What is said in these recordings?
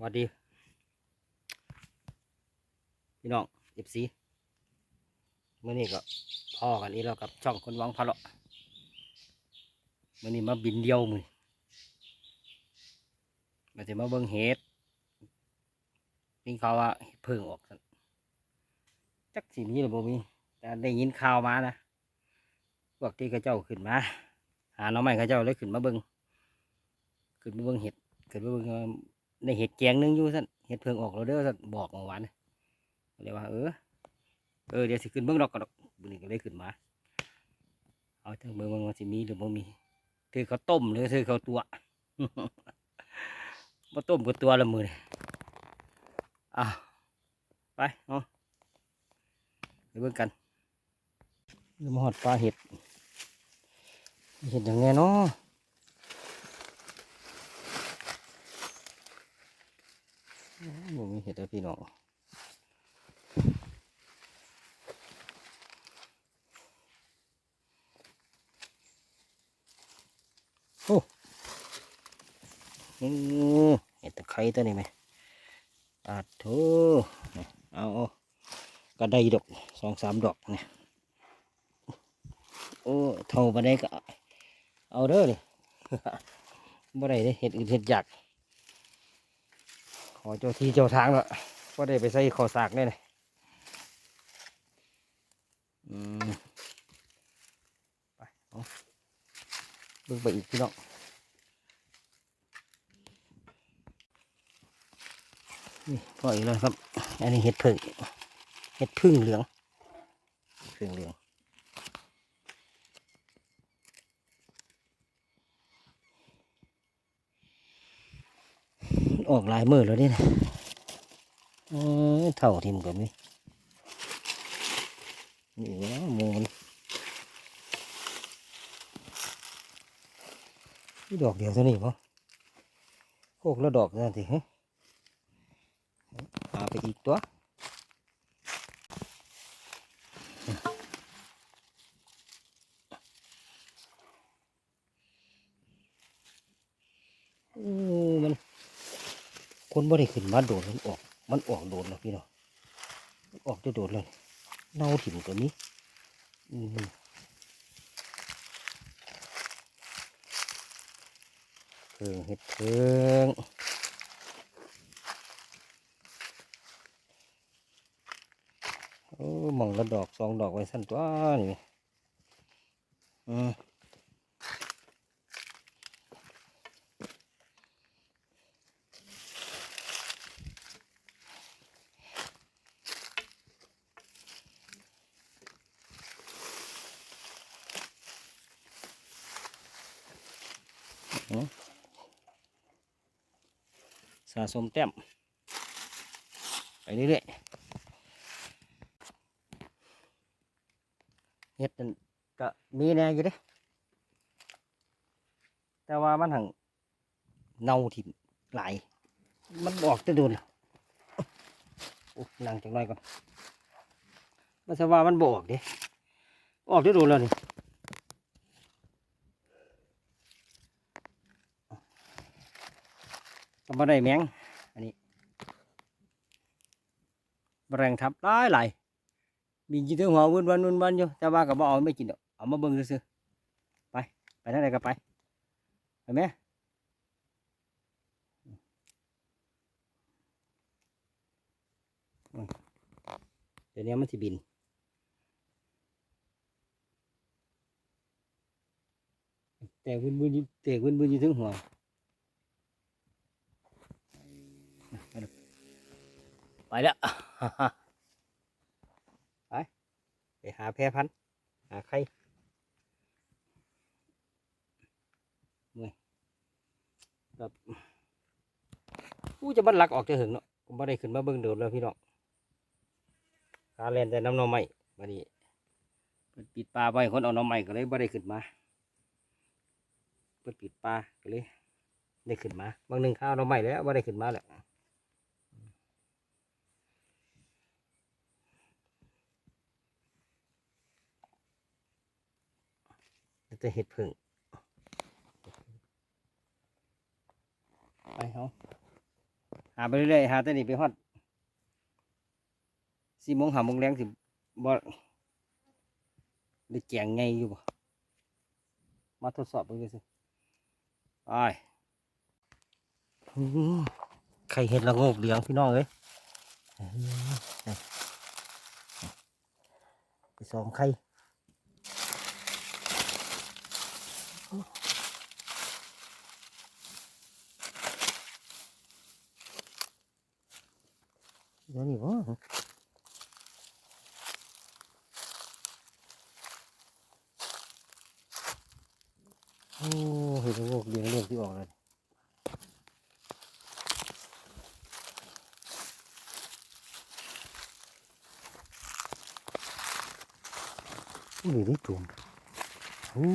สวัสดี พี่น้องเอฟซีเมื่อนี้ก็พ่อกันนี้แล้วกับช่องคนวังพะเลาะเมื่อนี้มาบินเดียวมือมาจะมาเบิ่งเห็ดนี่เขาว่าเพิ่งออกจักสีนี้หรือบ่มีแต่ได้ยินข่าวมานะพวกที่เขาเจ้าขึ้นมา หาน้องใหม่เขาเจ้าเลยขึ้นมาเบิ่งขึ้นมาเบิ่งเห็ดขึ้นมาเบิ่ง ว่าในเห็ดแกงนึงอยู่สั่นเห็ดเพิงออกแล้วเด้อสั่นบอกเมื่อวานก็เลยว่าเออเออเดี๋ยวสิขึ้นเบิ่งดอกก็ดอกบุนี้ก็เลยขึ้นมา เอาจังเบิ่งมันสิมีหรือบ่มีถือเขาต้มหรือถือเขาตัวบ่ต้มก็ตัวละมือนี่อะไปเนาะไปเบิ่งกันเดี๋ยวมาหอดปลาเห็ดเห็ดอยังไงเนาะ บ่มีเห็ดแล้วพี่น้องโอ้เห็ดตะไคร้ตัวนี้ไหมอาโถเอาก็ได้ดอกสองสามดอกเนี่ยโอ้เท่าไปได้ก็เอาเด้อนี่บ่ได้เด้เห็ดอื่นเห็ดอยาก อเจ้าที่เจ้าทางแล้วก็ได้ไปใส่ขอสากได้เลยอืมไปเอาเบิ่งไปอีกพี่น้องนี่พออีกแล้วครับ อันนี้เห็ดผึ่งเห็ดพึ่งเหลือง พึ่งเหลือง ออกหลายมือแล้วนี่นะเอ้ยเท่าทิมกับนี่นี่วะหมูนนี่ดอกเดียวเท่านี้ปะโคกแล้วดอกนั่นสิฮะหาไปอีกตัวอู้มัน คนบ่ได้ขึ้นมาโดดมันออก มันออกโดดแล้วพี่น้องออกจะโดดเลยเน่าถิ่มตัวนี้อืมเพิงเห็ดเพิงโอ้หมองละดอกสองดอกไว้สั้นตัวนี่อืม สะสมแต้มไปเรื่อยๆเฮ็ดก็มีแน่อยู่เด้แต่ว่ามันหังเน่าถิ่มหลาย มันออกจะโดนอ้นั่งจังน้อยก่อนมันจะว่ามันบออกเด้ออกจะโดนแล้วนี่ ก็บ่ได้แมงอันนี้แมลงทับหลายหลายบินจีเทงหัววุ่นวันวุ่นวันอยู่แต่ว่าก็บ่เอาไม่กินดอกเอามาเบิ่งซื่อไปไปทางไหนก็ไปไปไหมเดี๋ยวนี้มันสิบินแต่วุ่นวุ่นแต่วุ่นวุ่นอยู่ถึงหัว ไปแล้ว ไป ไปหาแพรพันหาไข่เมื่อยแบบอู้จะบัดลักออกจะหึงเนาะผมไม่ได้ขึ้นมาเบิ่งเดิมแล้วพี่น้องคาแลนแต่น้ำนอใหม่บัดนี้เปิดปิดปลาไว้คนเอาน้อใหม่ก็เลยไม่ได้ขึ้นมาเปิดปิดปลาก็เลยได้ขึ้นมา บางหนึ่งข้าวน้อใหม่แล้วไม่ได้ขึ้นมาแล้ว จะเห็ดผึ่งไปเขาหหาไปเรื่อยๆหาแต่นี่ไปฮอดสี่โมงหาโมงแรงสิบ่ได้แจงไงอยู่บ่มาทดสอบเบิ่งดูสิไปอื้อไข่เห็ดละโงกเหลืองพี่น้องเอ้ยอื้อไปสองไข่ เดี๋ยวนี้บ่โอ้เห็ดละโงกเหลืองเรื่องที่ออกเลยอู้นี่ได้จุ่มอู้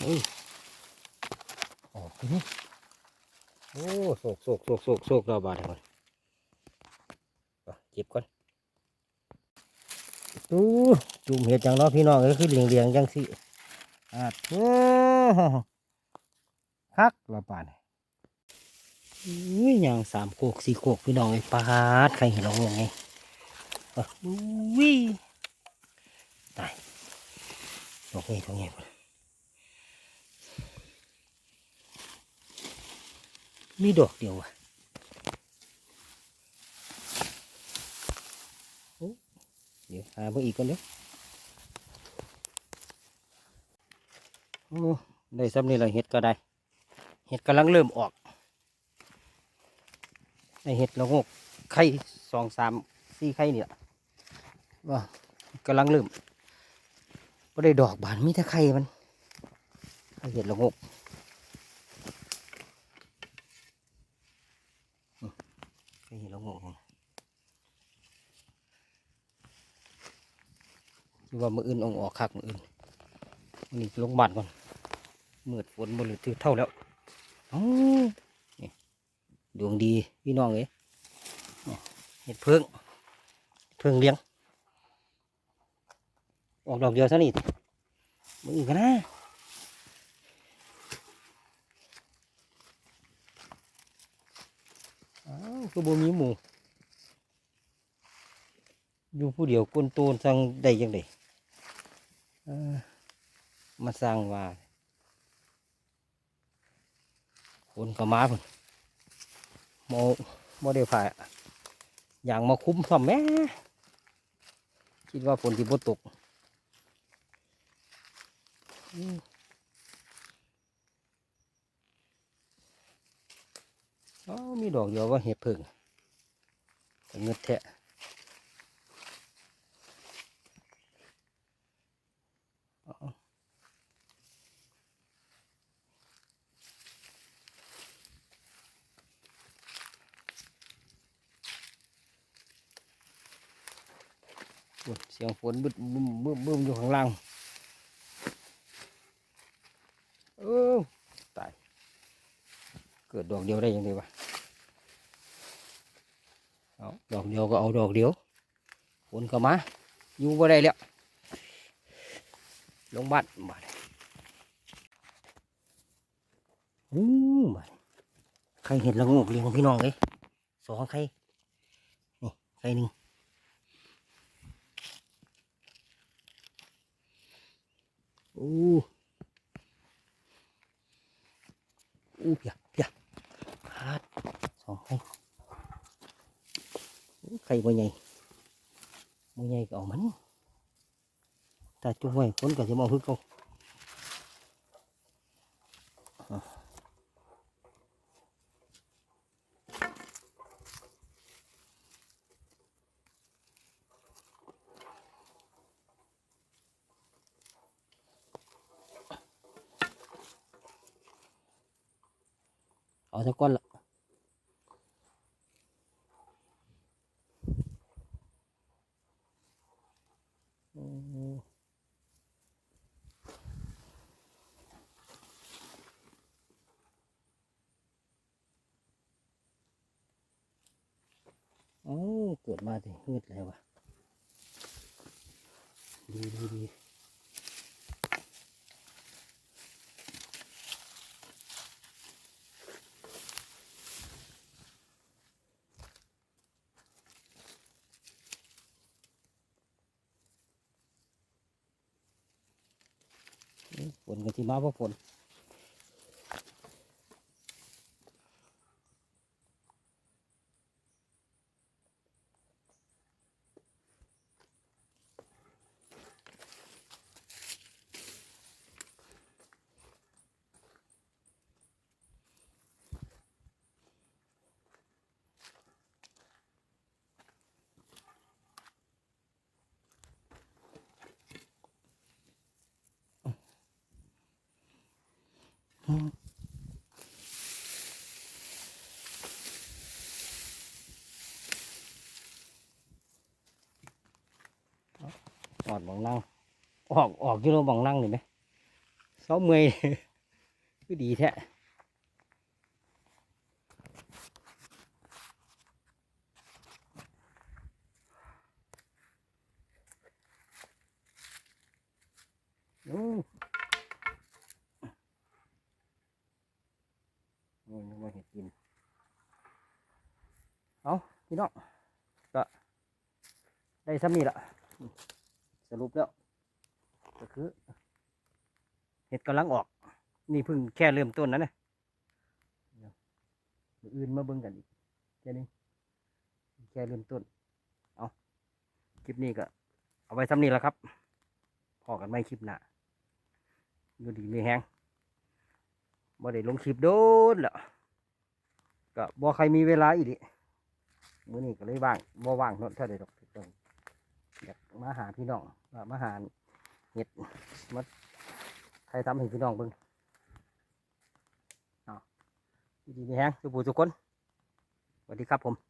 โอ้ยออกไปนี่ โอ้โศกโศกโศกโศกโศกเราบาดก่อนอะเก็บก่อนอู้จุ่มเห็ดจังเนาะพี่น้องเอ้ยคือเลียงเลียงจังสิอ่าโอ้คักละป่านอุ้ยอย่างสามโคกสี่โคกพี่น้องไอ้ปาดใครเห็นเรางงไงอะอุ้ยตายดอกนี้ดอกนี้ มีดอกเดียวอะเดี๋ยวหาเบิ่งอีกก่อนเด้อโอ้ได้ซ้ำนี่เละเห็ดก็ได้ เห็ดกำลังเริ่มออกได้เห็ดละงกไข่สองสามสี่ไข่นี่ละว่ากำลังเริ่มก็ได้ดอกบานมีแต่ไข่มันไข่เห็ดละงกอืมไข่เห็ดละงกนี่ คิดว่ามืออื่นออกออกคักมืออื่นนี่ลงบ้านก่อนมืดฝนบริถือเท่าแล้วเอ้นี่ดวงดีพี่น้องเอ้เห็ดเพิ่งเพิ่งเลี้ยง ออกดอกเดียวซะนี่มืออื่นกันนะอ้าวคือบ่มีหมูอยู่ผู้เดียวก้นโตนสั่งได้ยังไง มาสร้างว่าคนก็มาพุ่นโมโมเดลผ่าอย่างมาคุ้มซ่อมแม่คิดว่าฝนที่บ่ตกอ๋อมีดอกเดียวว่าเห็ดเพิ่งเงือดแทะ เสียงฝนบึดบึ้มบึ้มบึ้มอยู่ข้างล่างเออตาย เกิดดอกเดียวได้ยังไงวะเอาดอกเดียวก็เอาดอกเดียวฝนก็มาอยู่บ่ได้แล้วลงบ้านบ้าอู้บ้าใครเห็นละงกเลี้ยงพี่น้องเลยสองใครนี่ใครหนึ่ง อู้อู้เพียเพียพาดสองไข่อู้ไข่บ่ใหญ่บ่ใหญ่ก็เอามันแต่จุ่มไว้คนก็จะมาฮึกเอาอะ เอาสักก้อนละอืมโอ้เกิดมาถึงมืดแล้ววะดีดีดี ฝนกันที่มาเพราะฝน ออดบองนั่งออกออกกิโลบองนั่งนี่ไหมเสาเมอยคือดีแท้โอ้โอ้ยนึกว่าเห็ดกิน เอาพี่น้องก็ได้ซ้ำนี่ละ สรุปแล้ว ก็คือ เห็ดกำลังออก นี่เพิ่งแค่เริ่มต้นนะเนี่ยเดี๋ยวมื้ออื่นมาเบิ่งกันอีกแค่นี้แค่เริ่มต้น เอาคลิปนี้ก็ เอาไว้ซ้ำนี้แล้วครับ พอกันไม่คลิปหน้าอยู่ดีไม่แห้งบ่ได้ลงคลิปโดนแล้วก็บ่ใครมีเวลาอีกดิมื้อนี้ก็เลยว่างบ่ว่างเนอะถ้าได้ดอกต้องอยาก มาหาพี่น้องมาหาเห็ดมาใครทำให้พี่น้องเบิ่งดีๆมีแฮงทุกผู้ทุกคนสวัสดีครับผม